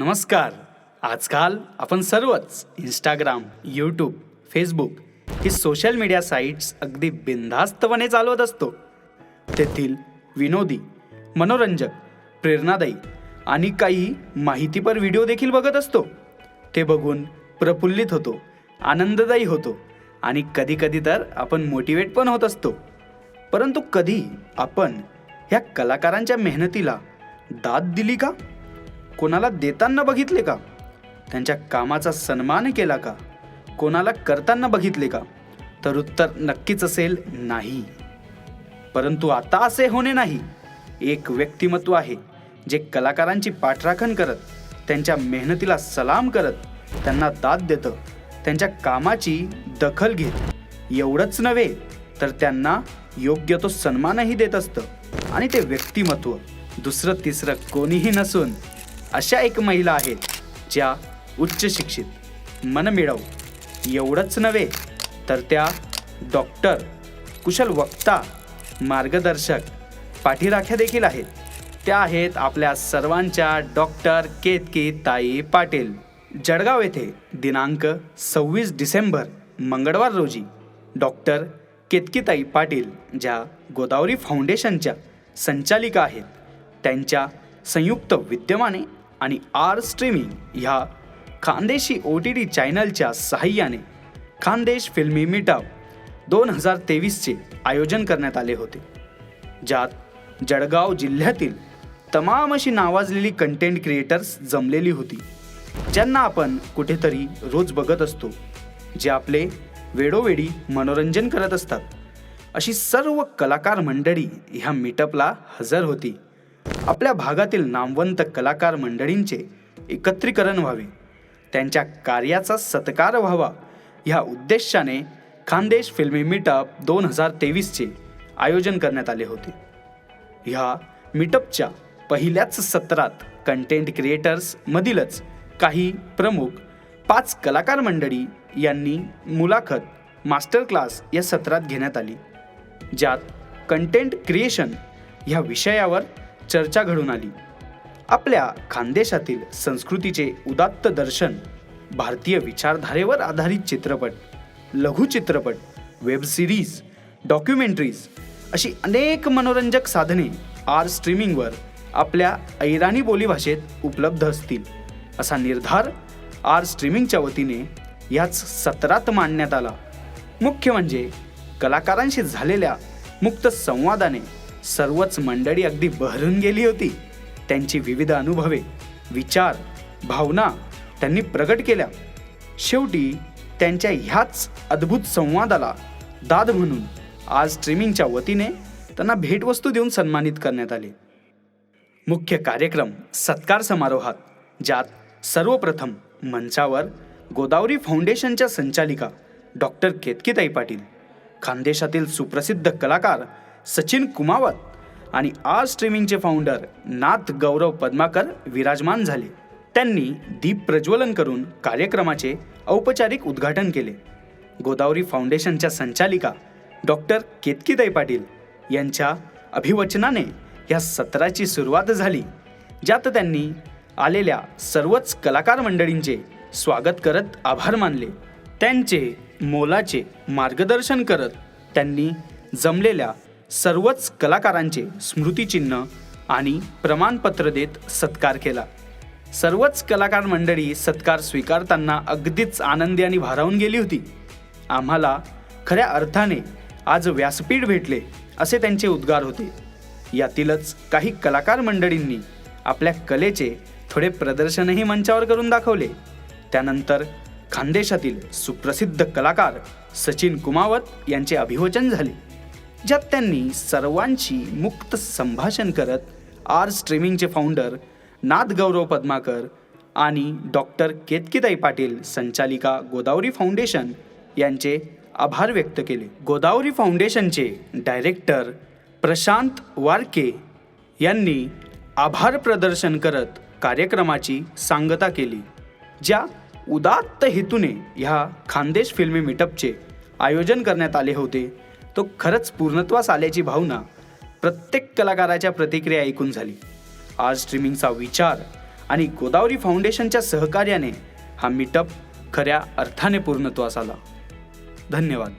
नमस्कार. आजकाल आपण सर्वच इंस्टाग्राम यूट्यूब फेसबुक ही सोशल मीडिया साईट्स अगदी बिनधास्तपणे चालवत असतो. तेथील विनोदी मनोरंजक प्रेरणादायी आणि काही माहितीपर व्हिडिओ देखील बघत असतो. ते बघून प्रफुल्लित होतो आनंददायी होतो आणि कधीकधी तर आपण मोटिवेट पण होत असतो. परंतु कधी आपण ह्या कलाकारांच्या मेहनतीला दाद दिली का? कोणाला देताना बघितले का? त्यांच्या कामाचा सन्मान केला का? कोणाला करताना बघितले का? तर उत्तर नक्कीच असेल नाही. परंतु आता असे होणे नाही. एक व्यक्तिमत्व आहे जे कलाकारांची पाठराखण करत त्यांच्या मेहनतीला सलाम करत त्यांना दाद देतं त्यांच्या कामाची दखल घेत. एवढंच नव्हे तर त्यांना योग्य तो सन्मानही देत असतं. आणि ते व्यक्तिमत्व दुसरं तिसरं कोणीही नसून अशा एक महिला आहेत ज्या उच्च शिक्षित मनमिळव एवढंच नव्हे तर त्या डॉक्टर कुशल वक्ता मार्गदर्शक पाठीराख्या देखील आहेत. त्या आहेत आपल्या सर्वांच्या डॉक्टर केतकी ताई पाटील. जळगाव येथे दिनांक सव्वीस डिसेंबर मंगळवार रोजी डॉक्टर केतकीताई पाटील ज्या गोदावरी फाउंडेशनच्या संचालिका आहेत त्यांच्या संयुक्त विद्यमाने आणि आर स्ट्रीमिंग ह्या खानदेशी ओ टी टी चॅनलच्या सहाय्याने खानदेश फिल्मी मिटाव दोन हजार तेवीसचे आयोजन करण्यात आले होते. ज्यात जळगाव जिल्ह्यातील तमाम अशी नावाजलेली कंटेंट क्रिएटर्स जमलेली होती. ज्यांना आपण कुठेतरी रोज बघत असतो जे आपले वेळोवेळी मनोरंजन करत असतात. अशी सर्व कलाकार मंडळी ह्या मीटअपला हजर होती. आपल्या भागातील नामवंत कलाकार मंडळींचे एकत्रीकरण व्हावे. त्यांच्या कार्याचा सत्कार व्हावा. ह्या उद्देशाने खानदेश फिल्मी मीटअप दोन हजार तेवीसचे आयोजन करण्यात आले होते. ह्या मीटअपच्या पहिल्याच सत्रात कंटेंट क्रिएटर्समधीलच काही प्रमुख पाच कलाकार मंडळी यांनी मुलाखत मास्टर क्लास या सत्रात घेण्यात आली. ज्यात कंटेंट क्रिएशन ह्या विषयावर चर्चा घडून आली. आपल्या खानदेशातील संस्कृतीचे उदात्त दर्शन भारतीय विचारधारेवर आधारित चित्रपट लघुचित्रपट वेब सिरीज डॉक्युमेंटरीज अशी अनेक मनोरंजक साधने आर स्ट्रीमिंगवर आपल्या ऐराणी बोलीभाषेत उपलब्ध असतील असा निर्धार आर स्ट्रीमिंगच्या वतीने याच सत्रात मांडण्यात आला. मुख्य म्हणजे कलाकारांशी झालेल्या मुक्त संवादाने सर्वच मंडळी अगदी बहरून गेली होती. त्यांची विविध अनुभवे विचार भावना त्यांनी प्रगट केल्या. शेवटी त्यांच्या ह्याच अद्भुत संवादाला दाद म्हणून आज स्ट्रीमिंगच्या वतीने त्यांना भेटवस्तू देऊन सन्मानित करण्यात आले. मुख्य कार्यक्रम सत्कार समारोहात ज्यात सर्वप्रथम मंचावर गोदावरी फाउंडेशनच्या संचालिका डॉक्टर केतकीताई पाटील खानदेशातील सुप्रसिद्ध कलाकार सचिन कुमावत आणि आज स्ट्रीमिंगचे फाउंडर नाथ गौरव पद्माकर विराजमान झाले. त्यांनी दीप प्रज्वलन करून कार्यक्रमाचे औपचारिक उद्घाटन केले. गोदावरी फाउंडेशनच्या संचालिका डॉक्टर केतकीताई पाटील यांच्या अभिवचनाने या सत्राची सुरुवात झाली ज्यात त्यांनी आलेल्या सर्वच कलाकार मंडळींचे स्वागत करत आभार मानले. त्यांचे मोलाचे मार्गदर्शन करत त्यांनी जमलेल्या सर्वच कलाकारांचे स्मृतिचिन्ह आणि प्रमाणपत्र देत सत्कार केला. सर्वच कलाकार मंडळी सत्कार स्वीकारताना अगदीच आनंदी आणि भारावून गेली होती. आम्हाला खऱ्या अर्थाने आज व्यासपीठ भेटले असे त्यांचे उद्गार होते. यातीलच काही कलाकार मंडळींनी आपल्या कलेचे थोडे प्रदर्शनही मंचावर करून दाखवले. त्यानंतर खानदेशातील सुप्रसिद्ध कलाकार सचिन कुमावत यांचे अभिवचन झाले. ज्यात त्यांनी सर्वांशी मुक्त संभाषण करत आर स्ट्रीमिंगचे फाउंडर नाथ गौरव पद्माकर आणि डॉक्टर केतकीताई पाटील संचालिका गोदावरी फाउंडेशन यांचे आभार व्यक्त केले. गोदावरी फाउंडेशनचे डायरेक्टर प्रशांत वारके यांनी आभार प्रदर्शन करत कार्यक्रमाची सांगता केली ज्या उदात्त हेतूने ह्या खानदेश फिल्मी मीटअपचे आयोजन करण्यात आले होते. तो खरंच पूर्णत्वास आल्याची भावना प्रत्येक कलाकाराच्या प्रतिक्रिया ऐकून झाली. आज स्ट्रीमिंगचा विचार आणि गोदावरी फाउंडेशनच्या सहकार्याने हा मीटअप खऱ्या अर्थाने पूर्णत्वास आला. धन्यवाद.